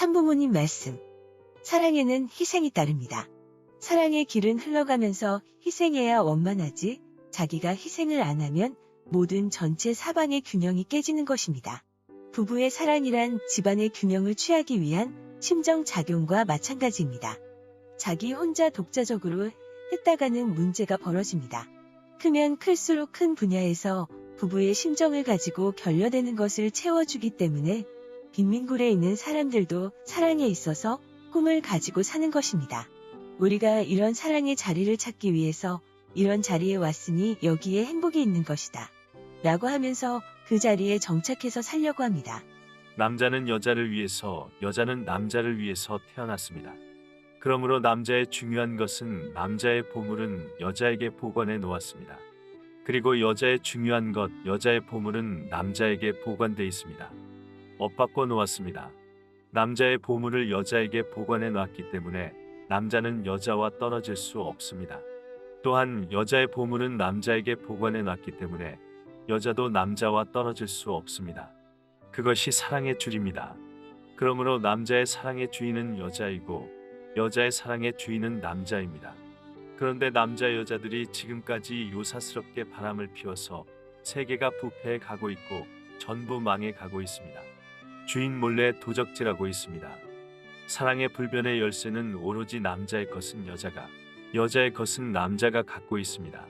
참부모님 말씀. 사랑에는 희생이 따릅니다. 사랑의 길은 흘러가면서 희생해야 원만하지 자기가 희생을 안 하면 모든 전체 사방의 균형이 깨지는 것입니다. 부부의 사랑이란 집안의 균형을 취하기 위한 심정 작용과 마찬가지입니다. 자기 혼자 독자적으로 했다가는 문제가 벌어집니다. 크면 클수록 큰 분야에서 부부의 심정을 가지고 결여되는 것을 채워주기 때문에 빈민굴에 있는 사람들도 사랑에 있어서 꿈을 가지고 사는 것입니다. 우리가 이런 사랑의 자리를 찾기 위해서 이런 자리에 왔으니 여기에 행복이 있는 것이다. 라고 하면서 그 자리에 정착해서 살려고 합니다. 남자는 여자를 위해서, 여자는 남자를 위해서 태어났습니다. 그러므로 남자의 중요한 것은 남자의 보물은 여자에게 보관해 놓았습니다. 그리고 여자의 중요한 것, 여자의 보물은 남자에게 보관돼 있습니다. 엇바꿔 놓았습니다. 남자의 보물을 여자에게 보관해 놨기 때문에 남자는 여자와 떨어질 수 없습니다. 또한 여자의 보물은 남자에게 보관해 놨기 때문에 여자도 남자와 떨어질 수 없습니다. 그것이 사랑의 줄입니다. 그러므로 남자의 사랑의 주인은 여자이고 여자의 사랑의 주인은 남자입니다. 그런데 남자 여자들이 지금까지 요사스럽게 바람을 피워서 세계가 부패해 가고 있고 전부 망해 가고 있습니다. 주인 몰래 도적질하고 있습니다. 사랑의 불변의 열쇠는 오로지 남자의 것은 여자가, 여자의 것은 남자가 갖고 있습니다.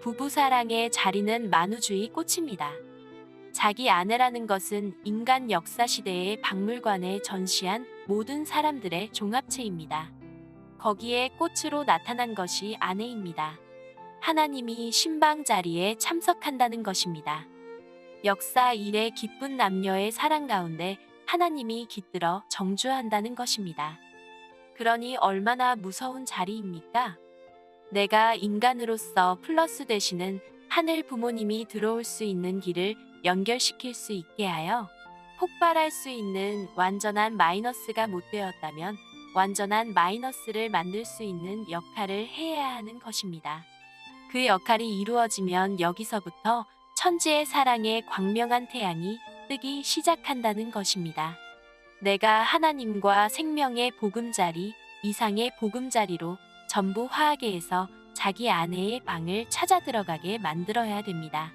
부부 사랑의 자리는 만우주의 꽃입니다. 자기 아내라는 것은 인간 역사 시대의 박물관에 전시한 모든 사람들의 종합체입니다. 거기에 꽃으로 나타난 것이 아내입니다. 하나님이 신방 자리에 참석한다는 것입니다. 역사 이래 기쁜 남녀의 사랑 가운데 하나님이 깃들어 정주한다는 것입니다. 그러니 얼마나 무서운 자리입니까? 내가 인간으로서 플러스 되시는 하늘 부모님이 들어올 수 있는 길을 연결시킬 수 있게 하여 폭발할 수 있는 완전한 마이너스가 못 되었다면 완전한 마이너스를 만들 수 있는 역할을 해야 하는 것입니다. 그 역할이 이루어지면 여기서부터 천지의 사랑의 광명한 태양이 뜨기 시작한다는 것입니다. 내가 하나님과 생명의 보금자리, 이상의 보금자리로 전부 화하게에서 자기 아내의 방을 찾아 들어가게 만들어야 됩니다.